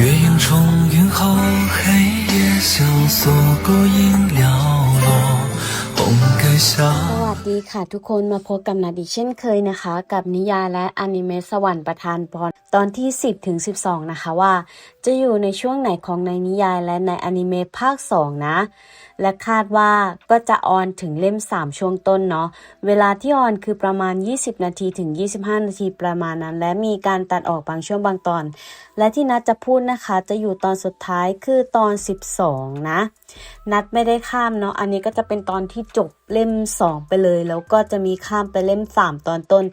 月影重云后，黑夜萧索，孤影寥落，红盖下。 สวัสดีค่ะทุกคนมาพบกับนาดีเช่นเคยนะคะ กับนิยายและอนิเมะสวรรค์ประทานพรตอนที่ 10ถึง12 นะคะว่า จะอยู่ในช่วงไหนของในนิยายและในอนิเมะภาค 2 นะ และคาดว่าก็จะออนถึงเล่ม 3 ช่วงต้นเนาะ เวลาที่ออนคือประมาณ 20 นาทีถึง 25 นาทีประมาณนั้น และมีการตัดออกบางช่วงบางตอน และที่นัดจะพูดนะคะ จะอยู่ตอนสุดท้ายคือตอน 12 นะ นัดไม่ได้ข้ามเนาะ อันนี้ก็จะเป็นตอนที่จบเล่ม 2 ไปเลย แล้วก็จะมีข้ามไปเล่ม 3 ตอนต้น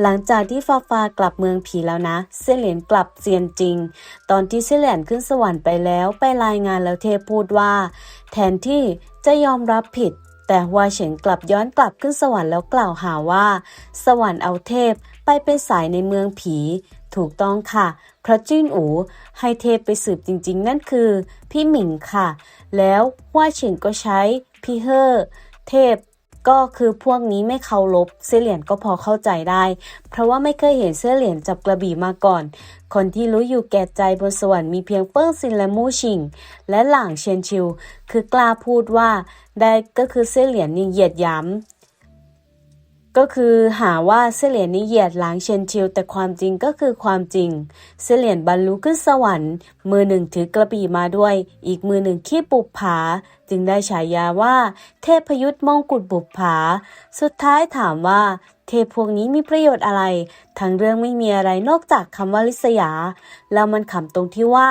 หลังจากที่ฟาฟากลับเมืองผีแล้วนะเซเหลียนกลับเซียนจริง ตอนที่เซเหลียนขึ้นสวรรค์ไปแล้วไปรายงานแล้วเทพพูดว่า แทนที่จะยอมรับผิด แต่ฮวาเฉินกลับย้อนกลับขึ้นสวรรค์แล้วกล่าวหาว่า สวรรค์เอาเทพไปเป็นสายในเมืองผี ถูกต้องค่ะเพราะจิ้นอูให้เทพไปสืบจริงๆ นั่นคือ พี่หมิงค่ะ แล้วฮวาเฉินก็ใช้พี่เฮอเทพ ก็คือพวกนี้ไม่เคารพเสื้อเหรียญก็พอเข้าใจได้ เพราะว่าไม่เคยเห็นเสื้อเหรียญจับกระบี่มาก่อน คนที่รู้อยู่แก่ใจบนสวรรค์มีเพียงเปิ้งซินและมู่ชิง และหลางเชียนชิว คือกล้าพูดว่าได้ก็คือเสื้อเหรียญนี่เหยียดย้ำ ก็คือหาว่าเสเลียนนี่เหยียดหล้างเชนชิวแต่ความจริงก็คือความจริง เสเลียนบรรลุขึ้นสวรรค์ มือหนึ่งถือกระบี่มาด้วย อีกมือหนึ่งขี้ปุบผา จึงได้ฉายาว่า เทพยุทธ์มองกุฎบุปผา สุดท้ายถามว่า เทพพวกนี้มีประโยชน์อะไร ทั้งเรื่องไม่มีอะไรนอกจากคำว่าลิษยา แล้วมันขำตรงที่ว่า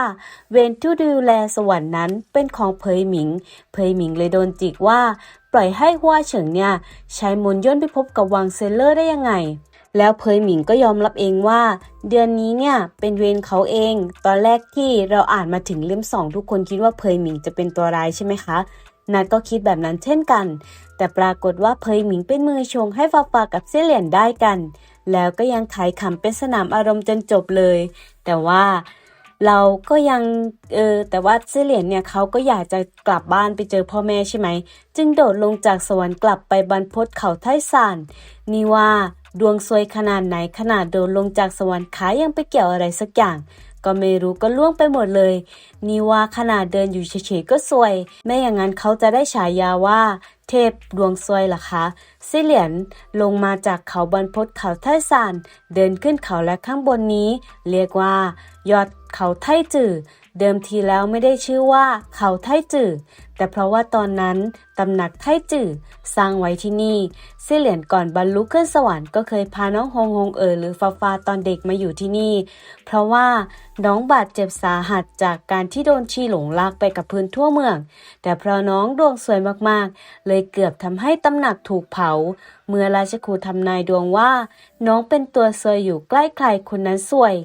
เวนที่ดูแลสวรรค์นั้นเป็นของเพยหมิง เพยหมิงเลยโดนจิกว่า ปล่อยให้ฮัวเฉิงเนี่ยใช้มนย่นไปพบกับวังเซเลอร์ได้ยังไง แล้วเพยหมิงก็ยอมรับเองว่า เดือนนี้เนี่ยเป็นเวรเขาเอง ตอนแรกที่เราอ่านมาถึงเล่มสองทุกคนคิดว่าเพยหมิงจะเป็นตัวร้ายใช่ไหมคะนัดก็คิดแบบนั้นเช่นกัน แต่ปรากฏว่าเพยหมิงเป็นมือชงให้ฟาฟากับเซี่ยเหลียนได้กัน แล้วก็ยังขายขำเป็นสนามอารมณ์จนจบเลย แต่ว่า เราก็ยังเออแต่ว่าเซเหลียนเนี่ยเขาก็อยากจะกลับบ้านไปเจอพ่อแม่ใช่ไหม จึงโดดลงจากสวรรค์กลับไปบรรพตเขาไทสานนี่ว่าดวงซวยขนาดไหนขนาดโดดลงจากสวรรค์ขายังไปเกี่ยวอะไรสักอย่าง ก็ไม่รู้ก็ล่วงไปหมดเลย นี่ว่าขนาดเดินอยู่เฉยๆก็สวย ไม่อย่างนั้นเขาจะได้ฉายาว่า เทพดวงซวยล่ะคะซิเหลียนลงมาจากเขาบรรพตเขาไทซานเดินขึ้นเขาและข้างบนนี้ เรียกว่า ยอดเขาไทจือเดิมทีแล้วไม่ได้ชื่อว่า เขาไทจือ แต่เพราะว่าตอนนั้นตำหนักไทจือสร้างไว้ที่นี่เซี่ยเหลียนก่อนบรรลุขึ้นสวรรค์ก็เคยพาน้องฮงฮงเอ๋อหรือฟาฟาตอนเด็กมาอยู่ที่นี่ เพราะว่าน้องบาดเจ็บสาหัสจากการที่โดนชีหลงลากไปกับพื้นทั่วเมือง แต่เพราะน้องดวงสวยมากๆ เลยเกือบทำให้ตำหนักถูกเผา เมื่อราชครูทำนายดวงว่า น้องเป็นตัวซวยอยู่ใกล้ใครคนนั้นซวย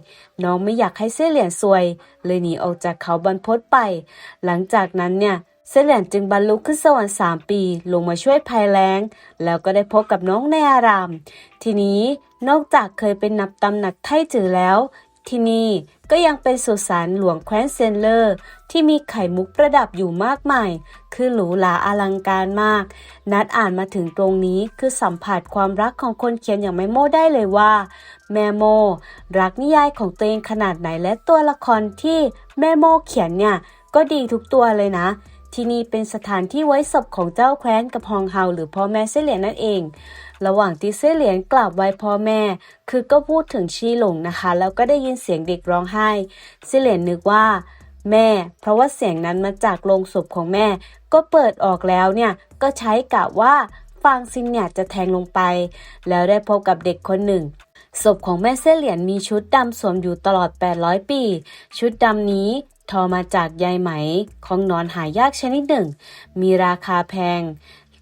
น้องไม่อยากให้เซี่ยเหลียนซวย เลยหนีออกจากเขาบรรพตไป หลังจากนั้นเนี่ย เซเลียนจึงบรรลุขึ้นสวรรค์สามปี ลงมาช่วยภัยแล้ง แล้วก็ได้พบกับน้องในอาราม ทีนี้นอกจากเคยเป็นนับตำหนักไทจือแล้ว ที่นี่ก็ยังเป็นสุสานหลวงแคว้นเซนเลอร์ ที่มีไข่มุกประดับอยู่มากมาย คือหรูหราอลังการมาก นัดอ่านมาถึงตรงนี้คือสัมผัสความรักของคนเขียนอย่างแม่โมได้เลยว่า แม่โม รักนิยายของตัวเองขนาดไหนและตัวละครที่แม่โมเขียนเนี่ยก็ดีทุกตัวเลยนะ ที่นี่เป็นสถานที่ไว้ศพของเจ้าแคว้นกับฮองเฮาหรือพ่อแม่เซเหลียนนั่นเอง ระหว่างที่เซเหลียนกราบไหว้พ่อแม่ คือก็พูดถึงชีหลงนะคะ แล้วก็ได้ยินเสียงเด็กร้องไห้เซเหลียนนึกว่า แม่ เพราะว่าเสียงนั้นมาจากโลงศพของแม่ ก็เปิดออกแล้วเนี่ยก็ใช้กะว่าฟางซินเนี่ยจะแทงลงไป แล้วได้พบกับเด็กคนหนึ่ง ศพของแม่เส้เหรียญมีชุดดำสวมอยู่ตลอด 800 ปี ชุดดำนี้ทอมาจากใยไหมของนอนหายากชนิดหนึ่ง มีราคาแพง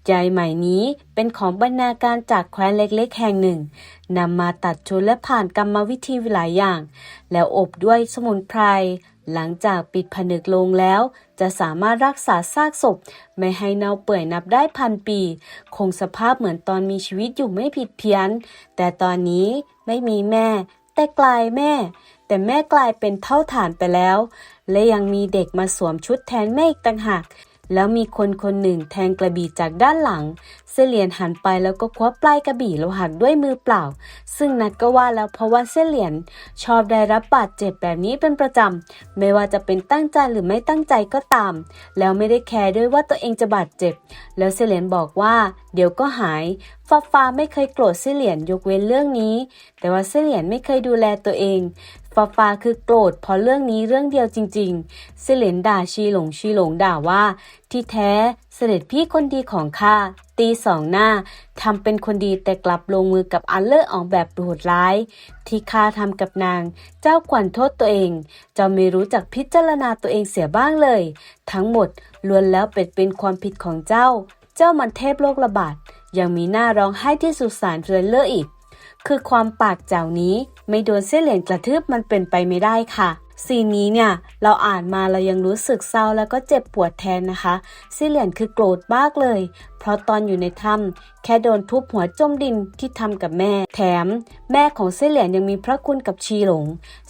ใยไหมนี้เป็นของบรรณาการจากแคว้นเล็กๆ แห่งหนึ่งนำมาตัดชุดและผ่านกรรมวิธีหลายอย่าง แล้วอบด้วยสมุนไพร หลังจากปิดผนึกลงแล้ว จะสามารถรักษาซากศพ ไม่ให้เน่าเปื่อยนับได้พันปี คงสภาพเหมือนตอนมีชีวิตอยู่ไม่ผิดเพี้ยน แต่ตอนนี้ไม่มีแม่ แต่กลายแม่ แต่แม่กลายเป็นเท่าฐานไปแล้ว และยังมีเด็กมาสวมชุดแทนแม่อีกต่างหาก แล้วมีคนคนหนึ่งแทงกระบี่จากด้านหลัง เซเลียนหันไปแล้วก็คว้าปลายกระบี่แล้วหักด้วยมือเปล่า ซึ่งนัดก็ว่าแล้วเพราะว่าเซเลียนชอบได้รับบาดเจ็บแบบนี้เป็นประจำ ไม่ว่าจะเป็นตั้งใจหรือไม่ตั้งใจก็ตาม แล้วไม่ได้แคร์ด้วยว่าตัวเองจะบาดเจ็บ แล้วเซเลียนบอกว่า เดี๋ยวก็หาย ฟ้าฟ้าไม่เคยโกรธเซเหลียนยกเว้นเรื่องนี้ แต่ว่าเซเหลียนไม่เคยดูแลตัวเองฟ้าฟ้าคือโกรธเพราะเรื่องนี้เรื่องเดียวจริง ๆเซเหลียนด่าชีหลงชีหลงด่าว่า ที่แท้เสด็จพี่คนดีของข้าตีสองหน้าทำเป็นคนดีแต่กลับลงมือกับอันเลอร์ออกแบบโหดร้าย ที่ข้าทำกับนาง เจ้าขวัญโทษตัวเอง เจ้าไม่รู้จักพิจารณาตัวเองเสียบ้างเลย ทั้งหมดล้วนแล้วเป็นเป็นความผิดของเจ้า เจ้ามันเทพโรคระบาด ยังมีหน้าร้องไห้ที่สุสานเรือนเลืออีก คือความปากเจ้านี้ไม่โดนเส้นเหรียญกระทืบมันเป็นไปไม่ได้ค่ะซีนนี้เนี่ยเราอ่านมาเรายังรู้สึกเศร้าแล้วก็เจ็บปวดแทนนะคะเส้นเหรียญคือโกรธมากเลย เพราะตอนอยู่ในถ้ำแค่โดนทุบหัวจมดินที่ทำกับแม่ แถม แม่ของเส้นเหรียญยังมีพระคุณกับชีหลง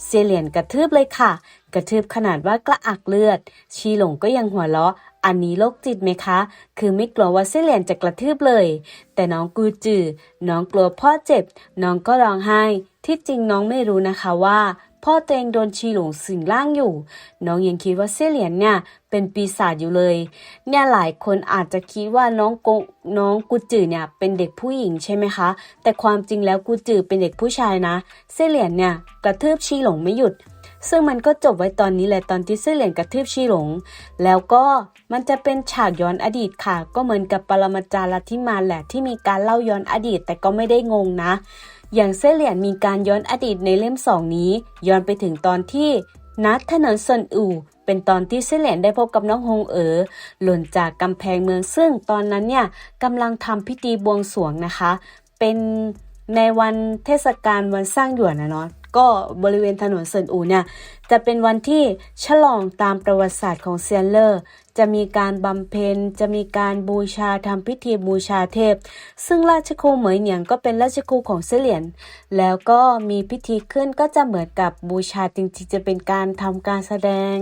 เส้นเหรียญกระทืบเลยค่ะ กระทืบขนาดว่ากระอักเลือด ชีหลงก็ยังหัวเราะ อันนี้โรคจิตไหมคะ คือไม่กลัวว่าเส้นเหรียญจะกระทืบเลย แต่น้องกูจือน้องกลัวพ่อเจ็บ น้องก็ร้องไห้ ที่จริงน้องไม่รู้นะคะว่า พ่อตัวเองโดนชีหลงสิงร่างอยู่ น้องยังคิดว่าเส้นเหรียญเนี่ยเป็นปีศาจอยู่เลย เนี่ยหลายคนอาจจะคิดว่าน้องกงน้องกูจือเนี่ยเป็นเด็กผู้หญิงใช่ไหมคะ แต่ความจริงแล้วกูจือเป็นเด็กผู้ชายนะ เส้นเหรียญเนี่ยกระทืบชีหลงไม่หยุด ซึ่งมันก็จบไว้ตอนนี้แหละตอนที่เส้นเหรียญกระทืบชีหลง แล้วก็มันจะเป็นฉากย้อนอดีตค่ะ ก็เหมือนกับปรมาจารย์ทิมาแหละที่มีการเล่าย้อนอดีตแต่ก็ไม่ได้งงนะ อย่างเส้นเหรียญมีการย้อนอดีตในเล่มสองนี้ ย้อนไปถึงตอนที่นัดถนนซนอู่เป็นตอนที่เส้นเหรียญได้พบกับน้องฮงเอ๋อหล่นจากกำแพงเมืองซึ่งตอนนั้นเนี่ยกำลังทำพิธีบวงสรวงนะคะ เป็นในวันเทศกาลวันสร้างหยวนนะเนาะ ก็บริเวณถนนเซินอูเนี่ยจะเป็นวันที่ฉลองตามประวัติศาสตร์ของเซียนเลอร์ จะมีการบำเพ็ญ จะมีการบูชาทำพิธีบูชาเทพ ซึ่งราชครูเหมยเหนียงก็เป็นราชครูของเสลียน แล้วก็มีพิธีขึ้นก็จะเหมือนกับบูชาจริงๆ จะเป็นการทำการแสดง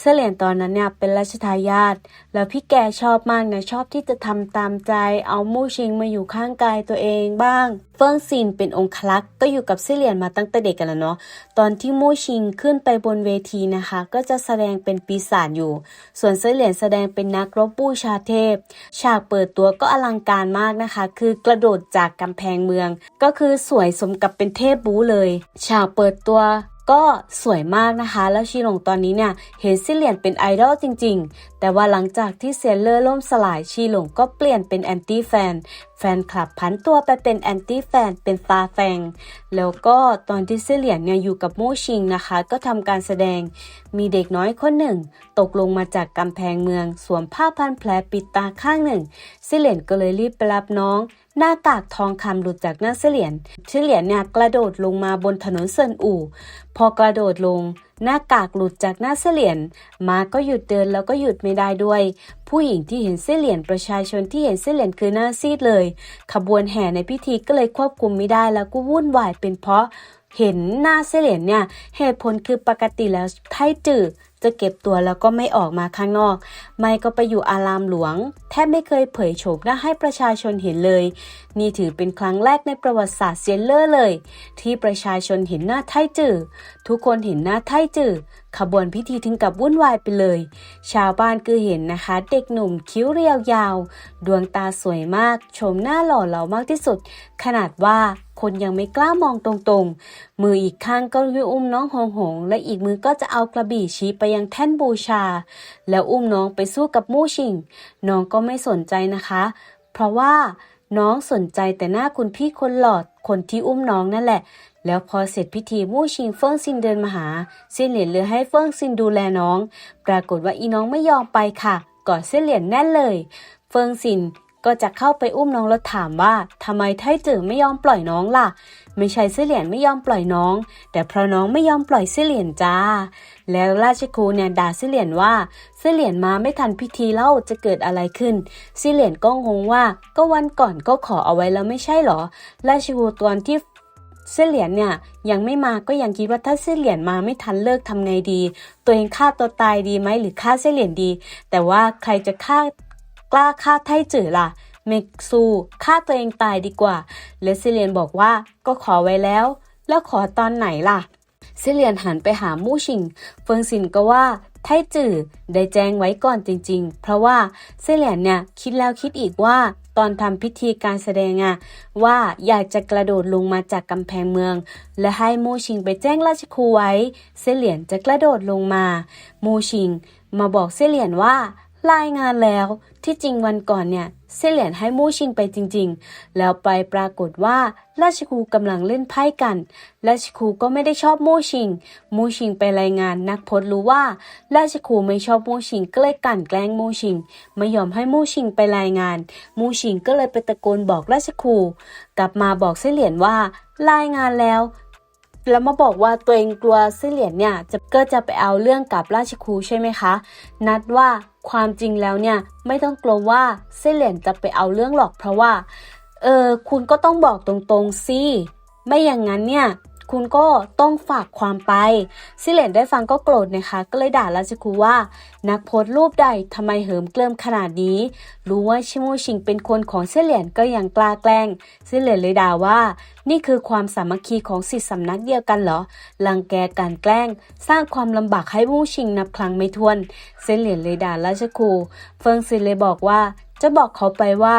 เสลียนตอนนั้นเนี่ยเป็นราชทายาทแล้วพี่แกชอบมากนะชอบที่จะทำตามใจ เอามู่ชิงมาอยู่ข้างกายตัวเองบ้าง เฟิงซินเป็นองคลักษ์ก็อยู่กับเสลียนมาตั้งแต่เด็กกันแล้วเนาะตอนที่มู่ชิงขึ้นไปบนเวทีนะคะ ก็จะแสดงเป็นปีศาจอยู่ ส่วนเสลียนแสดงเป็นนักรบบูชาเทพ ฉากเปิดตัวก็อลังการมากนะคะ คือกระโดดจากกำแพงเมือง ก็คือสวยสมกับเป็นเทพบูเลย ฉากเปิดตัวก็สวยมากนะคะ แล้วชีหลงตอนนี้เนี่ยเห็นซิเหลียนเป็นไอดอลจริงๆ แต่ว่าหลังจากที่เซียนเลอร์ล่มสลายชีหลงก็เปลี่ยนเป็นแอนตี้แฟน แฟนคลับพันตัวไปเป็นแอนตี้แฟนเป็นฟาแฟง แล้วก็ตอนที่เซีเหลียนเนี่ยอยู่กับมู่ชิงนะคะ ก็ทำการแสดง มีเด็กน้อยคนหนึ่ง ตกลงมาจากกำแพงเมือง สวมผ้าพันแผลปิดตาข้างหนึ่งซิเหลียนก็เลยรีบไปรับน้องหน้ากากทองคำหลุดจากหน้าเสลียนเสลียนเนี่ยกระโดดลงมาบนถนนเซินอู่ พอกระโดดลง หน้ากากหลุดจากหน้าเสลียน มาก็หยุดเดินแล้วก็หยุดไม่ได้ด้วย ผู้หญิงที่เห็นเสลียนประชาชนที่เห็นเสลียนคือหน้าซีดเลย ขบวนแห่ในพิธีก็เลยควบคุมไม่ได้แล้วก็วุ่นวายเป็นเพราะเห็นหน้าเสลียนเนี่ยเหตุผลคือปกติแล้วไทจือ จะเก็บตัวแล้วก็ไม่ออกมาข้างนอก ไม่ก็ไปอยู่อารามหลวง แทบไม่เคยเผยโฉมหน้าให้ประชาชนเห็นเลย นี่ถือเป็นครั้งแรกในประวัติศาสตร์เซียนเลอร์เลย ที่ประชาชนเห็นหน้าไทจือทุกคนเห็นหน้าไทจือขบวนพิธีถึงกับวุ่นวายไปเลย ชาวบ้านคือเห็นนะคะ เด็กหนุ่มคิ้วเรียวยาว ดวงตาสวยมาก ชมหน้าหล่อเหลามากที่สุด ขนาดว่าคนยังไม่กล้ามองตรงๆ มืออีกข้างก็ยอุ้มน้องหงหง และอีกมือก็จะเอากระบี่ชี้ไปยังแท่นบูชา แล้วอุ้มน้องไปสู้กับมู่ชิง น้องก็ไม่สนใจนะคะ เพราะว่าน้องสนใจแต่หน้าคุณพี่คนหลอดคนที่อุ้มน้องนั่นแหละ แล้วพอเสร็จพิธีมู่ชิงเฟิงซินเดินมาหาเส้นเหรียญเรือให้เฟิงซินดูแลน้อง ปรากฏว่าอีน้องไม่ยอมไปค่ะกอดเส้นเหรียญแน่นเลย เฟิงซิน ก็จะเข้าไปอุ้มน้องแล้วถามว่าทำไมไทจือไม่ยอมปล่อยน้องล่ะ ไม่ใช่เสเหลียนไม่ยอมปล่อยน้อง แต่เพราะน้องไม่ยอมปล่อยเสเหลียนจ้า แล้วราชครูเนี่ยด่าเสเหลียนว่าเสเหลียนมาไม่ทันพิธีเล่าจะเกิดอะไรขึ้นเสเหลียนก็งงว่าก็วันก่อนก็ขอเอาไว้แล้วไม่ใช่หรอ ราชครูตอนที่เส้นเหรียญเนี่ยยังไม่มาก็ยังคิดว่าถ้าเส้นเหรียญมาไม่ทันเลิกทำไงดี ตัวเองฆ่าตัวตายดีไหมหรือฆ่าเส้นเหรียญดี แต่ว่าใครจะฆ่า กล้าฆ่าไทจือล่ะเมกซูฆ่าตัวเองตายดีกว่าและเซเลียนบอกว่าก็ขอไว้แล้ว แล้วขอตอนไหนล่ะเซเลียนหันไปหามู่ชิง เฟิงซินก็ว่าไทจือได้แจ้งไว้ก่อนจริง ๆ เพราะว่าเซเลียนเนี่ยคิดแล้วคิดอีกว่าตอนทำพิธีการแสดงอะว่าอยากจะกระโดดลงมาจากกำแพงเมือง และให้มูชิงไปแจ้งราชครูไว้ เซเลียนจะกระโดดลงมา มูชิงมาบอกเซเลียนว่า รายงานแล้วที่จริงวันก่อนเนี่ยเซเหลียนให้มู่ชิงไปจริง ๆ แล้วไปปรากฏว่าราชครูกำลังเล่นไพ่กันราชครูก็ไม่ได้ชอบมู่ชิง มู่ชิงไปรายงานนักพจน์รู้ว่าราชครูไม่ชอบมู่ชิงก็เลยกลั่นแกล้งมู่ชิง ไม่ยอมให้มู่ชิงไปรายงาน มู่ชิงก็เลยไปตะโกนบอกราชครูกลับมาบอกเซเหลียนว่า รายงานแล้ว แล้วมาบอกว่าตัวเองกลัวเสเหลียนเนี่ยจะก็จะไปเอาเรื่องกับราชครูใช่ไหมคะ นัดว่าความจริงแล้วเนี่ยไม่ต้องกลัวว่าเสเหลียนจะไปเอาเรื่องหรอกเพราะว่าเออคุณก็ต้องบอกตรงๆสิไม่อย่างนั้นเนี่ย คุณก็ต้องฝากความไป ซิเลนได้ฟังก็โกรธนะคะ ก็เลยด่าราชคูว่า นักโพสรูปใดทำไมเหิมเกลิมขนาดนี้ รู้ว่าชิโมชิงเป็นคนของเซเลนก็ยังกล้าแกล้งเซเลนเลยด่าว่า นี่คือความสามัคคีของสิทธิสำนักเดียวกันเหรอลังแกการแกล้ง สร้างความลำบากให้มูชิงนับครั้งไม่ถ้วนเซเลนเลยด่าราชคูเฟิงซินเลยบอกว่าจะบอกเขาไปว่า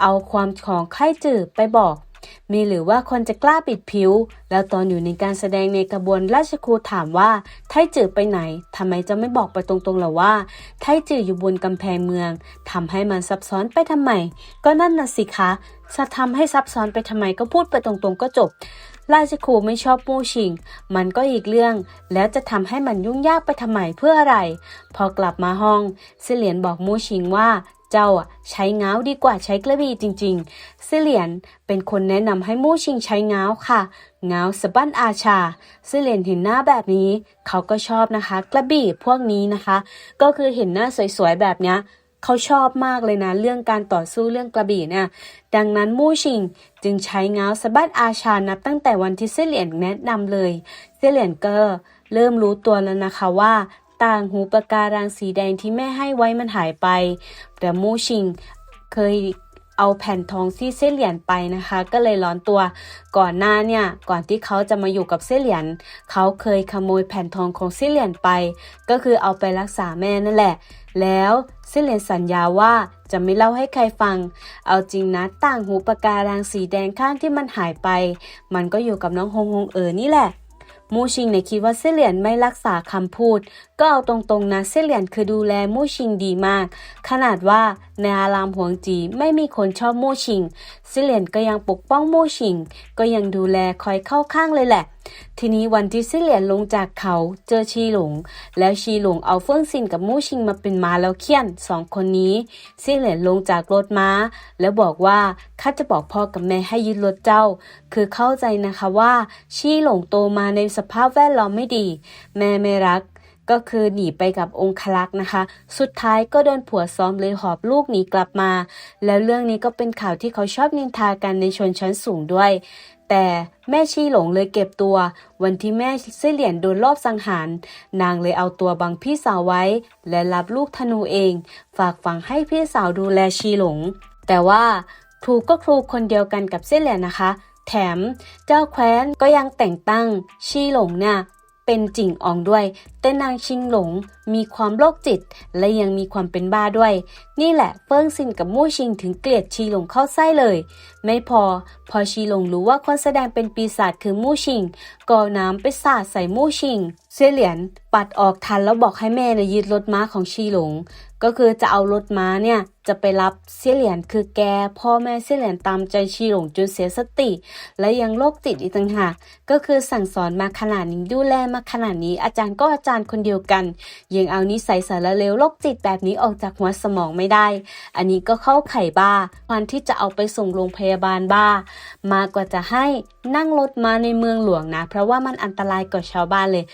เอาความของไข้จืดไปบอก มีหรือว่าคนจะกล้าปิดผิว แล้วตอนอยู่ในการแสดงในกระบวนราชครูถามว่าไทจือไปไหนทำไมจะไม่บอกไปตรงๆหรอว่า ไทจืออยู่บนกำแพงเมืองทำให้มันซับซ้อนไปทำไม ก็นั่นน่ะสิคะจะทำให้ซับซ้อนไปทำไมก็พูดไปตรงๆก็จบราชครูไม่ชอบมู่ชิง มันก็อีกเรื่อง แล้วจะทำให้มันยุ่งยากไปทำไมเพื่ออะไร พอกลับมาห้องเสลียนบอกมู่ชิงว่า เจ้าใช้ง้าวดีกว่าใช้กระบี่จริงๆเสลียนเป็นคนแนะนำให้มู่ชิงใช้ง้าวค่ะ ง้าวสะบั้นอาชาเสลียนเห็นหน้าแบบนี้ เขาก็ชอบนะคะ กระบี่พวกนี้นะคะ ก็คือเห็นหน้าสวยๆแบบเนี้ยเขาชอบมากเลยนะ เรื่องการต่อสู้เรื่องกระบี่เนี่ยดังนั้นมู่ชิงจึงใช้ง้าวสะบัดอาชานับตั้งแต่วันที่เซเหลียนแนะนำเลยเซเหลียนก็เริ่มรู้ตัวแล้วนะคะว่า ต่างหูปะการังสีแดงที่แม่ให้ไว้มันหายไป แต่มูชิงเคยเอาแผ่นทองที่เส้เหรียญไปนะคะ ก็เลยร้อนตัวก่อนหน้าเนี่ยก่อนที่เขาจะมาอยู่กับเส้เหรียญเขาเคยขโมยแผ่นทองของเส้เหรียญไป ก็คือเอาไปรักษาแม่นั่นแหละ แล้วเส้เหรียญสัญญาว่าจะไม่เล่าให้ใครฟัง เอาจริงนะต่างหูปะการังสีแดงข้างที่มันหายไป มันก็อยู่กับน้องฮงฮงเอ๋อนี่แหละมูชิงเนี่ยคิดว่าเส้เหรียญไม่รักษาคำพูด ก็เอาตรงๆนะเสเหรียญคือดูแลมู่ชิงดีมาก ขนาดว่าในอารามหวงจีไม่มีคนชอบมู่ชิงเสเหรียญก็ยังปกป้องมู่ชิง ก็ยังดูแลคอยเข้าข้างเลยแหละ ทีนี้วันที่เสเหรียญลงจากเขาเจอชีหลง แล้วชีหลงเอาเฟิ่องซินกับมู่ชิงมาเป็นม้าแล้วเคี่ยนสองคนนี้เสเหรียญลงจากรถม้า แล้วบอกว่าข้าจะบอกพ่อกับแม่ให้ยึดรถเจ้า คือเข้าใจนะคะว่าชีหลงโตมาในสภาพแวดล้อมไม่ดี แม่ไม่รัก ก็คือหนีไปกับองคลักษ์นะคะ สุดท้ายก็โดนผัวซ้อมเลยหอบลูกหนีกลับมา แล้วเรื่องนี้ก็เป็นข่าวที่เขาชอบนินทากันในชนชั้นสูงด้วย แต่แม่ชีหลงเลยเก็บตัว วันที่แม่เส้เหรียญโดนลอบสังหาร นางเลยเอาตัวบังพี่สาวไว้ และรับลูกธนูเอง ฝากฝังให้พี่สาวดูแลชีหลง แต่ว่าครูก็ครูคนเดียวกันกับเส้เหรียญนะคะ แถมเจ้าแคว้นก็ยังแต่งตั้งชีหลงเนี่ย เป็นจิ่งอองด้วย เต่นางชิงหลง มีความโรคจิต และยังมีความเป็นบ้าด้วย นี่แหละเฟิ่งซินกับมู่ชิงถึงเกลียดชีหลงเข้าไส้เลย ไม่พอ พอชีหลงรู้ว่าคนแสดงเป็นปีศาจคือมู่ชิงก็เอน้ำไปสาดใส่มู่ชิงเสี่ยเหลียนปัดออกทันแล้วบอกให้แม่นะยึดรถม้าของชีหลง ก็คือจะเอารถม้าเนี่ยจะไปรับเสี่ยเหลียนคือแก พ่อแม่เสี่ยเหลียนตามใจชีหลงจนเสียสติ และยังโรคจิตอีกต่างหากก็คือสั่งสอนมาขนาดนี้ดูแลมาขนาดนี้ อาจารย์ก็อาจารย์คนเดียวกันยงเอานิสัยสารเลวโรคจิตแบบนี้ออกจากหัวสมองไม่ได้ อันนี้ก็เข้าไข่บ้าวันที่จะเอาไปส่งโรงพยาบาลบ้า มากกว่าจะให้นั่งรถมาในเมืองหลวงนะ เพราะว่ามันอันตรายกับชาวบ้านเลย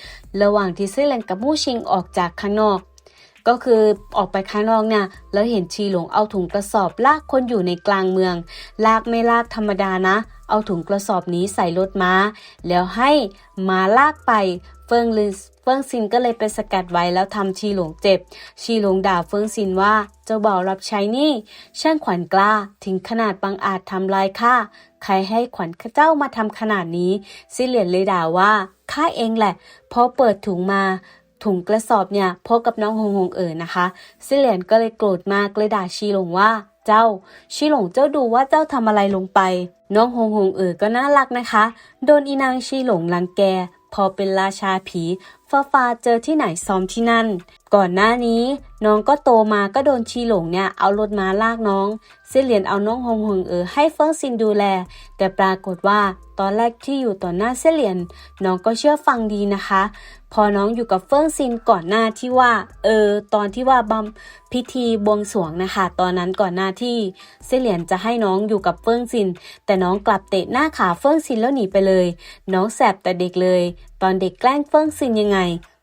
ระหว่างที่เซเลนกับมู่ชิงออกจากข้างนอกก็คือออกไปข้างนอกเนี่ยแล้วเห็นชีหลงเอาถุงกระสอบลากคนอยู่ในกลางเมือง ลากไม่ลากธรรมดานะ เอาถุงกระสอบนี้ใส่รถม้า แล้วให้ม้าลากไป เฟิงลินเฟิงซินก็เลยไปสกัดไว้แล้วทำชีหลงเจ็บ ชีหลงด่าเฟิงซินว่าเจ้าบ่าวรับใช้นี่ ช่างขวัญกล้าถึงขนาดบังอาจทำลายข้าใครให้ขวัญเจ้ามาทำขนาดนี้ซิเหลียนเลยด่าว่าข้าเองแหละพอเปิดถุงมาถุงกระสอบเนี่ยพบกับน้องหงหงเอ๋อนะคะซิเหลียนก็เลยโกรธมากเลยด่าชีหลงว่า เจ้าชีหลงเจ้าดูว่าเจ้าทำอะไรลงไป น้องหงหงเอ๋อก็น่ารักนะคะ โดนอีนางชีหลงรังแก พอเป็นราชาผีฟ้าฟ้าเจอที่ไหนซ้อมที่นั่น ก่อนหน้านี้น้องก็โตมาก็โดนชีหลงเนี่ยเอารถม้าลากน้องเซียเหลียนเอาน้องหงหงเออให้เฟิงซินดูแล แต่ปรากฏว่าตอนแรกที่อยู่ต่อหน้าเซียเหลียนน้องก็เชื่อฟังดีนะคะ พอน้องอยู่กับเฟิงซินก่อนหน้าที่ว่า เออ ตอนที่ว่าบัมพิธีบวงสรวงนะคะ ตอนนั้นก่อนหน้าที่เซียเหลียนจะให้น้องอยู่กับเฟิงซิน แต่น้องกลับเตะหน้าขาเฟิงซินแล้วหนีไปเลย น้องแสบแต่เด็กเลย ตอนเด็กแกล้งเฟิงซินยังไง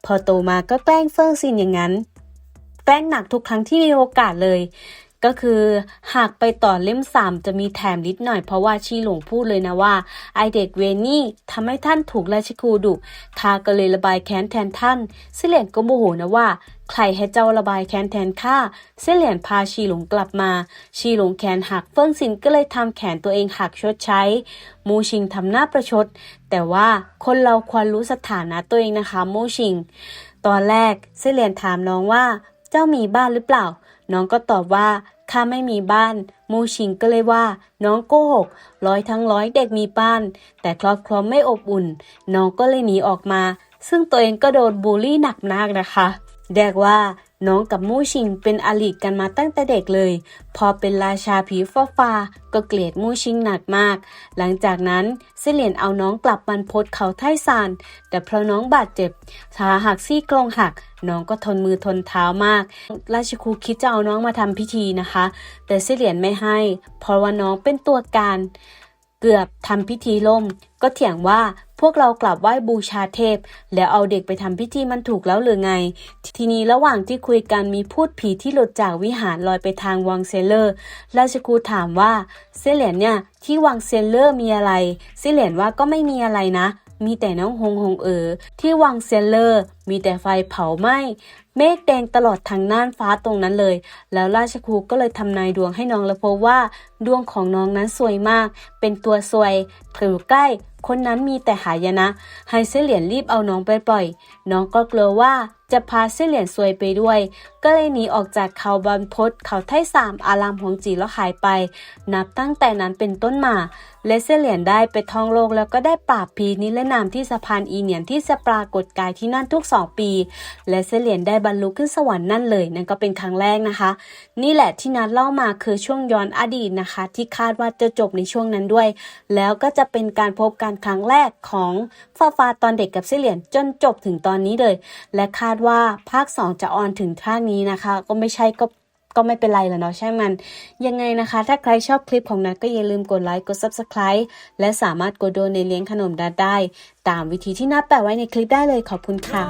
พอโตมาก็แกล้งเฟิงซินอย่างนั้น แกล้งหนักทุกครั้งที่มีโอกาสเลย ก็คือหากไปต่อเล่มสามจะมีแถมนิดหน่อยเพราะว่าชีหลงพูดเลยนะว่า ไอเด็กเวนี่ทำให้ท่านถูกราชครูดุข้าก็เลยระบายแค้นแทนท่านเสเหลียนก็โมโหนะว่า ใครให้เจ้าระบายแค้นแทนข้าเสเหลียนพาชีหลงกลับมา ชีหลงแขนหักเฟิ่งซินก็เลยทำแขนตัวเองหักชดใช้ มูชิงทำหน้าประชด แต่ว่าคนเราควรรู้สถานะตัวเองนะคะ มูชิง ตอนแรกเสเหลียนถามน้องว่า เจ้ามีบ้านหรือเปล่าน้องก็ตอบว่า ข้าไม่มีบ้าน มูชิงก็เลยว่า น้องโกหก ร้อยทั้งร้อยเด็กมีบ้าน แต่ครอบครัวไม่อบอุ่น น้องก็เลยหนีออกมา ซึ่งตัวเองก็โดนบูลลี่หนักมากนะคะเรียกว่า น้องกับมูชิงเป็นอลิกันมาตั้งแต่เด็กเลย พอเป็นราชาผีฟ้าฟาก็เกลียดมูชิงหนักมาก หลังจากนั้นเสเหลียนเอาน้องกลับมันพดเขาไทซาน แต่เพราะน้องบาดเจ็บขาหักซี่โครงหัก น้องก็ทนมือทนเท้ามาก ราชครูคิดจะเอาน้องมาทำพิธีนะคะ แต่เสเหลียนไม่ให้ เพราะว่าน้องเป็นตัวการ เกือบทำพิธีล่ม ก็เถียงว่าพวกเรากลับไหว้บูชาเทพ แล้วเอาเด็กไปทำพิธีมันถูกแล้วหรือไง ทีนี้ระหว่างที่คุยกันมีพูดผีที่หลุดจากวิหารลอยไปทางวังเซเลอร์ ราชครูถามว่าเซเลนเนี่ยที่วังเซเลอร์มีอะไรเซเลนว่าก็ไม่มีอะไรนะ มีแต่น้องหงหงเอ๋อที่วังเซเลอร์ มีแต่ไฟเผาไหม้ เมฆแดงตลอดทางน่านฟ้าตรงนั้นเลย แล้วราชครูก็เลยทำนายดวงให้น้องและพบว่า ดวงของน้องนั้นสวยมาก เป็นตัวสวยอยู่ใกล้ คนนั้นมีแต่หายนะ ให้เสเหลียนรีบเอาน้องไปปล่อย น้องก็กลัวว่าจะพาเสเหลียนสวยไปด้วย ก็เลยหนีออกจากเขาบรรพตเขาไทสามอารามหงจีแล้วหายไป นับตั้งแต่นั้นเป็นต้นมา แลเสเหลียนได้ไปท่องโลกแล้วก็ได้ปราบผีนิรนามที่สะพานอีเนียนที่จะปรากฏกายที่นั่นทุกสองปีแลเสเหลียนได้บรรลุขึ้นสวรรค์นั่นเลยนั่นก็เป็นครั้งแรกนะคะ นี่แหละที่นัดเล่ามาคือช่วงย้อนอดีตนะคะ ที่คาดว่าจะจบในช่วงนั้นด้วย แล้วก็จะเป็นการพบกันครั้งแรกของฟาฟาตอนเด็กกับเสเหลียนจนจบถึงตอนนี้เลย และคาดว่าภาค 2 จะออนถึงท่านี้นะคะ ก็ไม่ใช่ก็ ก็ไม่เป็นไรแล้วเนาะใช่างมัน ยังไงนะคะ ถ้าใครชอบคลิปของนัทก็อย่าลืมกดไลค์กด Subscribe และสามารถกดโดนในเลี้ยงขนมนัดได้ ตามวิธีที่นัดแปะไว้ในคลิปได้เลยขอบคุณค่ะ